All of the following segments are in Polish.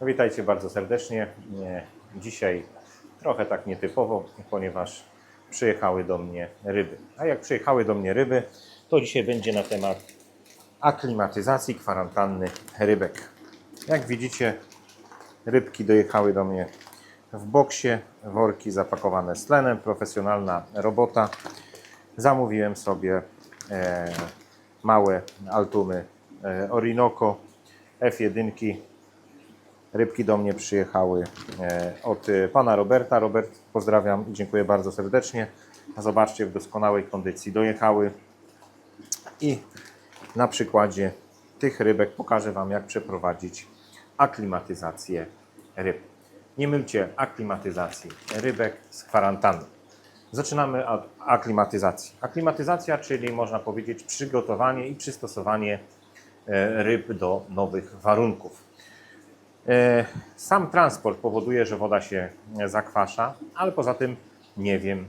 No, witajcie bardzo serdecznie. Nie, Dzisiaj trochę tak nietypowo, ponieważ przyjechały do mnie ryby. A jak przyjechały do mnie ryby, to dzisiaj będzie na temat aklimatyzacji kwarantanny rybek. Jak widzicie, rybki dojechały do mnie w boksie, worki zapakowane z tlenem, profesjonalna robota. Zamówiłem sobie e, małe altumy e, Orinoco F1. Rybki do mnie przyjechały e, od e, pana Roberta. Robert, pozdrawiam i dziękuję bardzo serdecznie. Zobaczcie, w doskonałej kondycji dojechały. I na przykładzie tych rybek pokażę Wam, jak przeprowadzić aklimatyzację ryb. Nie mylcie aklimatyzacji rybek z kwarantanny. Zaczynamy od aklimatyzacji. Aklimatyzacja, czyli można powiedzieć przygotowanie i przystosowanie e, ryb do nowych warunków. E, Sam transport powoduje, że woda się zakwasza, ale poza tym nie wiem,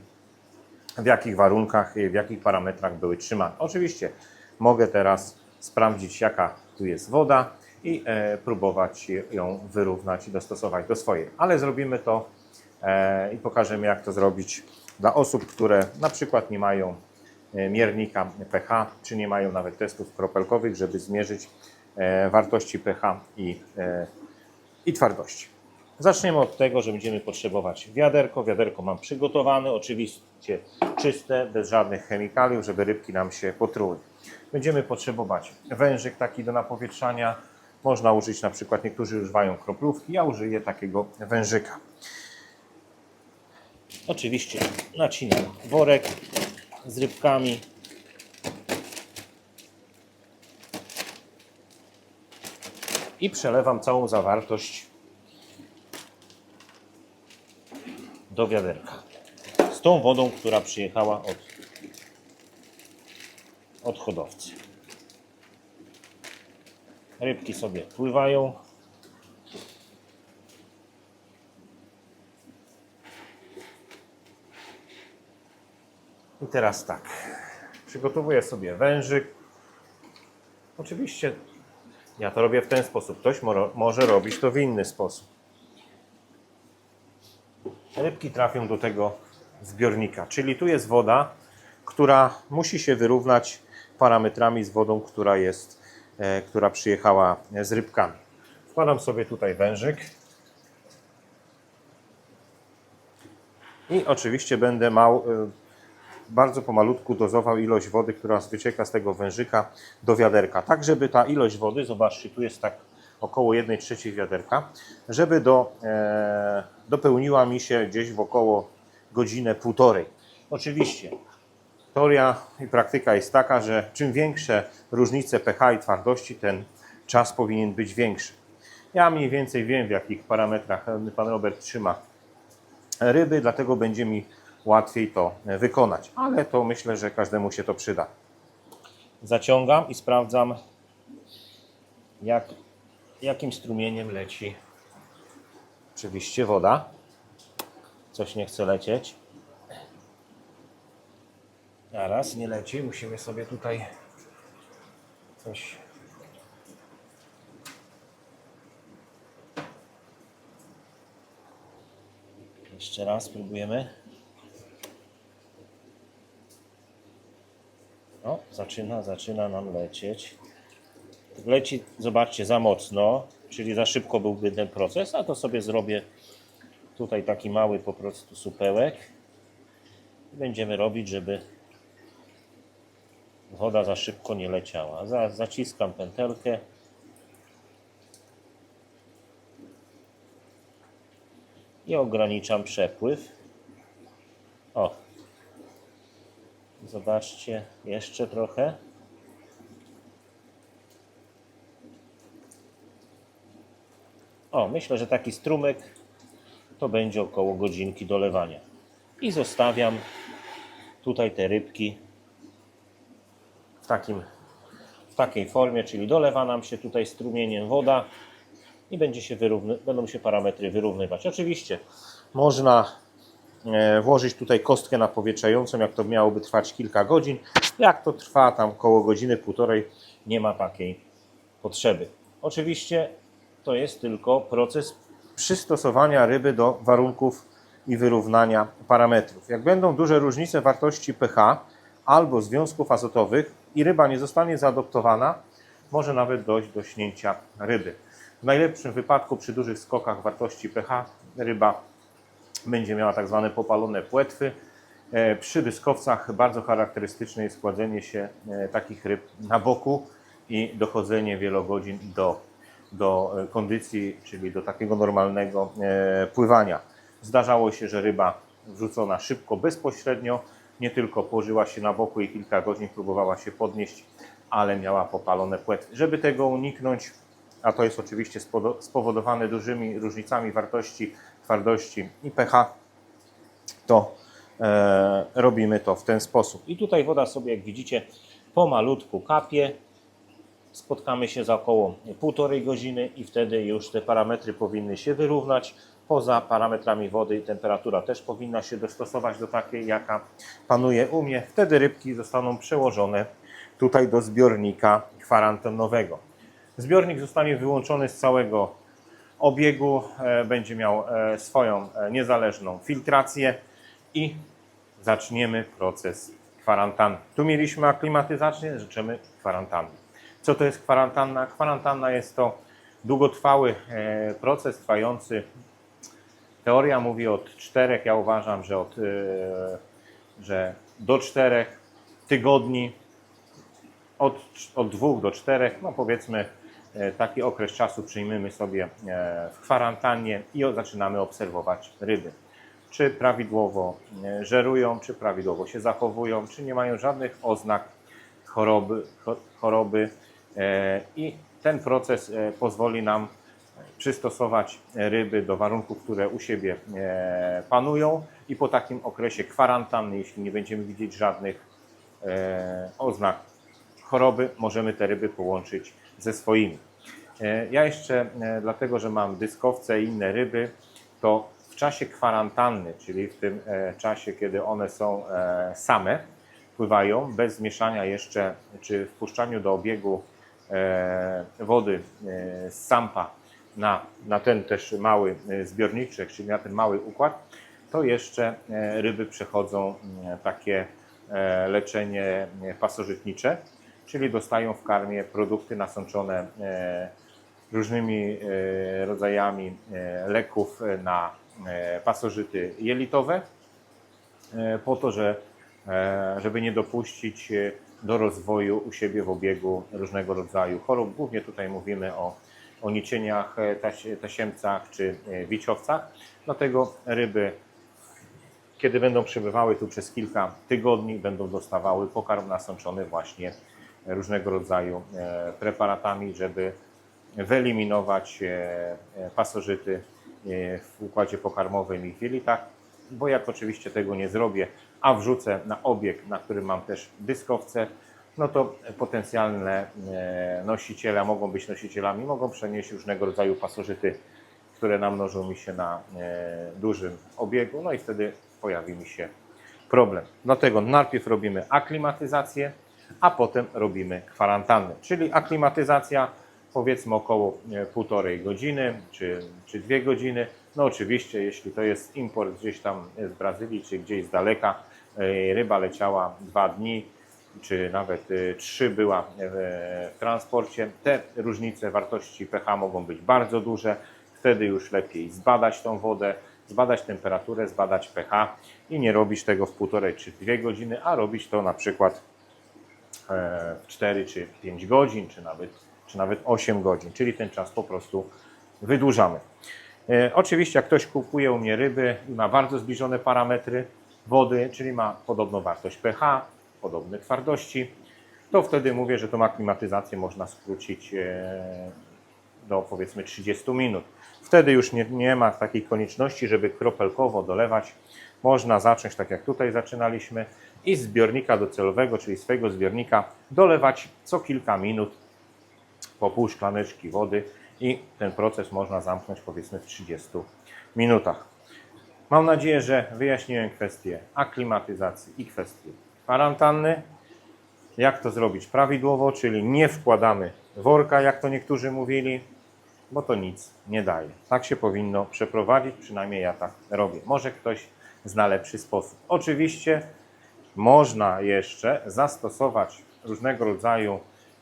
w jakich warunkach, w jakich parametrach były trzymane. Oczywiście mogę teraz sprawdzić, jaka tu jest woda i e, próbować ją wyrównać i dostosować do swojej. Ale zrobimy to e, i pokażemy, jak to zrobić dla osób, które na przykład nie mają e, miernika pH, czy nie mają nawet testów kropelkowych, żeby zmierzyć e, wartości pH i, e, i twardości. Zaczniemy od tego, że będziemy potrzebować wiaderko. Wiaderko mam przygotowane, oczywiście czyste, bez żadnych chemikaliów, żeby rybki nam się potruły. Będziemy potrzebować wężyk taki do napowietrzania. Można użyć na przykład, niektórzy używają kroplówki, ja użyję takiego wężyka. Oczywiście nacinam worek z rybkami. I przelewam całą zawartość do wiaderka. Z tą wodą, która przyjechała od, od hodowcy. Rybki sobie pływają. I teraz tak. Przygotowuję sobie wężyk. Oczywiście ja to robię w ten sposób. Ktoś mo- może robić to w inny sposób. Rybki trafią do tego zbiornika, czyli tu jest woda, która musi się wyrównać parametrami z wodą, która jest, e, która przyjechała z rybkami. Wkładam sobie tutaj wężyk. I oczywiście będę mał, e, bardzo pomalutku dozował ilość wody, która wycieka z tego wężyka do wiaderka. Tak, żeby ta ilość wody, zobaczcie, tu jest tak około 1 trzeciej wiaderka, żeby do, e, dopełniła mi się gdzieś w około godzinę, półtorej. Oczywiście teoria i praktyka jest taka, że czym większe różnice pH i twardości, ten czas powinien być większy. Ja mniej więcej wiem, w jakich parametrach pan Robert trzyma ryby, dlatego będzie mi łatwiej to wykonać. Ale to myślę, że każdemu się to przyda. Zaciągam i sprawdzam, jak, jakim strumieniem leci oczywiście woda. Coś nie chce lecieć. Zaraz, nie leci. Musimy sobie tutaj coś Jeszcze raz spróbujemy. O, zaczyna, zaczyna nam lecieć. Leci, zobaczcie, za mocno, czyli za szybko byłby ten proces, a to sobie zrobię tutaj taki mały po prostu supełek. Będziemy robić, żeby woda za szybko nie leciała. Za, zaciskam pętelkę. i ograniczam przepływ. O, zobaczcie, jeszcze trochę. O, myślę, że taki strumyk to będzie około godzinki dolewania. I zostawiam tutaj te rybki w, takim, w takiej formie, czyli dolewa nam się tutaj strumieniem woda i będzie się wyrówny, będą się parametry wyrównywać. Oczywiście można włożyć tutaj kostkę napowietrzającą, jak to miałoby trwać kilka godzin. Jak to trwa tam około godziny, półtorej, nie ma takiej potrzeby. Oczywiście to jest tylko proces przystosowania ryby do warunków i wyrównania parametrów. Jak będą duże różnice wartości pH albo związków azotowych i ryba nie zostanie zaadoptowana, może nawet dojść do śnięcia ryby. W najlepszym wypadku przy dużych skokach wartości pH ryba będzie miała tak zwane popalone płetwy. E, Przy dyskowcach bardzo charakterystyczne jest kładzenie się e, takich ryb na boku i dochodzenie wielogodzin do, do e, kondycji, czyli do takiego normalnego pływania. Zdarzało się, że ryba wrzucona szybko, bezpośrednio, nie tylko położyła się na boku i kilka godzin próbowała się podnieść, ale miała popalone płetwy. Żeby tego uniknąć, a to jest oczywiście spowodowane dużymi różnicami wartości twardości i pH, to e, robimy to w ten sposób. I tutaj woda sobie, jak widzicie, pomalutku kapie. Spotkamy się za około półtorej godziny i wtedy już te parametry powinny się wyrównać. Poza parametrami wody temperatura też powinna się dostosować do takiej, jaka panuje u mnie. Wtedy rybki zostaną przełożone tutaj do zbiornika kwarantannowego. Zbiornik zostanie wyłączony z całego obiegu, e, będzie miał e, swoją e, niezależną filtrację i zaczniemy proces kwarantanny. Tu mieliśmy aklimatyzację, życzymy kwarantanny. Co to jest kwarantanna? Kwarantanna jest to długotrwały proces trwający. Teoria mówi od czterech, ja uważam, że, od, że do czterech tygodni, od, od dwóch do czterech, no powiedzmy taki okres czasu przyjmiemy sobie e, w kwarantannie i zaczynamy obserwować ryby. Czy prawidłowo e, żerują, czy prawidłowo się zachowują, czy nie mają żadnych oznak choroby, cho- choroby. e, i ten proces e, pozwoli nam przystosować ryby do warunków, które u siebie e, panują i po takim okresie kwarantanny, jeśli nie będziemy widzieć żadnych e, oznak choroby, możemy te ryby połączyć ze swoimi. E, Ja jeszcze, e, dlatego że mam dyskowce i inne ryby, to w czasie kwarantanny, czyli w tym e, czasie, kiedy one są same, pływają bez mieszania jeszcze, czy wpuszczaniu do obiegu wody z sampa na, na ten też mały zbiorniczek, czyli na ten mały układ, to jeszcze ryby przechodzą mm, takie leczenie pasożytnicze, czyli dostają w karmie produkty nasączone różnymi e, rodzajami e, leków na e, pasożyty jelitowe, po to, że, żeby nie dopuścić do rozwoju u siebie w obiegu różnego rodzaju chorób. Głównie tutaj mówimy o, o nicieniach, tasiemcach czy wiciowcach. Dlatego ryby kiedy będą przebywały tu przez kilka tygodni, będą dostawały pokarm nasączony właśnie różnego rodzaju preparatami, żeby wyeliminować e, e, pasożyty e, w układzie pokarmowym i w jelitach, bo jak oczywiście tego nie zrobię, a wrzucę na obieg, na którym mam też dyskowce, no to potencjalne nosiciele, mogą być nosicielami, mogą przenieść różnego rodzaju pasożyty które namnożą mi się na dużym obiegu, no i wtedy pojawi mi się problem. Dlatego najpierw robimy aklimatyzację, a potem robimy kwarantannę. Czyli aklimatyzacja powiedzmy około e, półtorej godziny czy, czy dwie godziny. No oczywiście, jeśli to jest import gdzieś tam z Brazylii czy gdzieś z daleka, e, ryba leciała dwa dni, czy nawet y, trzy była w w transporcie. Te różnice wartości pH mogą być bardzo duże. Wtedy już lepiej zbadać tą wodę, zbadać temperaturę, zbadać pH i nie robić tego w półtorej czy dwie godziny, a robić to na przykład e, w 4 czy 5 godzin, czy nawet, czy nawet 8 godzin, czyli ten czas po prostu wydłużamy. E, Oczywiście, jak ktoś kupuje u mnie ryby i ma bardzo zbliżone parametry wody, czyli ma podobną wartość pH, podobne twardości, to wtedy mówię, że tą aklimatyzację można skrócić e, do powiedzmy 30 minut. Wtedy już nie, nie ma takiej konieczności, żeby kropelkowo dolewać. Można zacząć tak jak tutaj zaczynaliśmy i z zbiornika docelowego, czyli swojego zbiornika, dolewać co kilka minut po pół szklaneczki wody i ten proces można zamknąć powiedzmy w 30 minutach. Mam nadzieję, że wyjaśniłem kwestię aklimatyzacji i kwestię kwarantanny. Jak to zrobić prawidłowo, czyli nie wkładamy worka, jak to niektórzy mówili, bo to nic nie daje. Tak się powinno przeprowadzić, przynajmniej ja tak robię. Może ktoś zna lepszy sposób. Oczywiście można jeszcze zastosować różnego rodzaju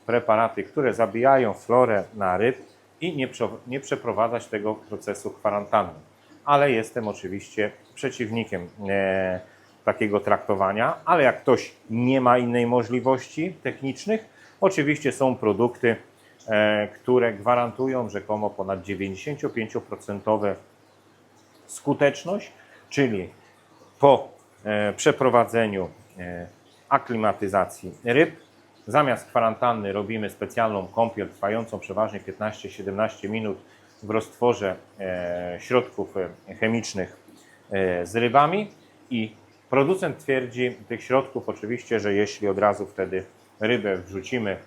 preparaty, które zabijają florę na ryb i nie, nie przeprowadzać tego procesu kwarantanny. Ale jestem oczywiście przeciwnikiem e, takiego traktowania, ale jak ktoś nie ma innej możliwości technicznych, oczywiście są produkty, e, które gwarantują rzekomo ponad 95% skuteczność, czyli po e, przeprowadzeniu e, aklimatyzacji ryb, zamiast kwarantanny robimy specjalną kąpiel trwającą przeważnie 15-17 minut w roztworze e, środków e, chemicznych e, z rybami i producent twierdzi tych środków oczywiście, że jeśli od razu wtedy rybę wrzucimy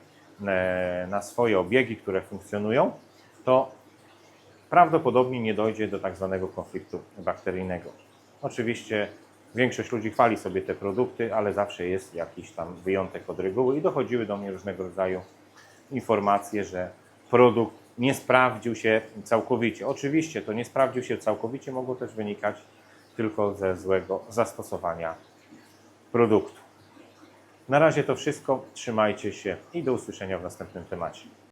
na swoje obiegi, które funkcjonują, to prawdopodobnie nie dojdzie do tak zwanego konfliktu bakteryjnego. Oczywiście większość ludzi chwali sobie te produkty, ale zawsze jest jakiś tam wyjątek od reguły i dochodziły do mnie różnego rodzaju informacje, że produkt nie sprawdził się całkowicie. Oczywiście to nie sprawdził się całkowicie, mogło też wynikać tylko ze złego zastosowania produktu. Na razie to wszystko. Trzymajcie się i do usłyszenia w następnym temacie.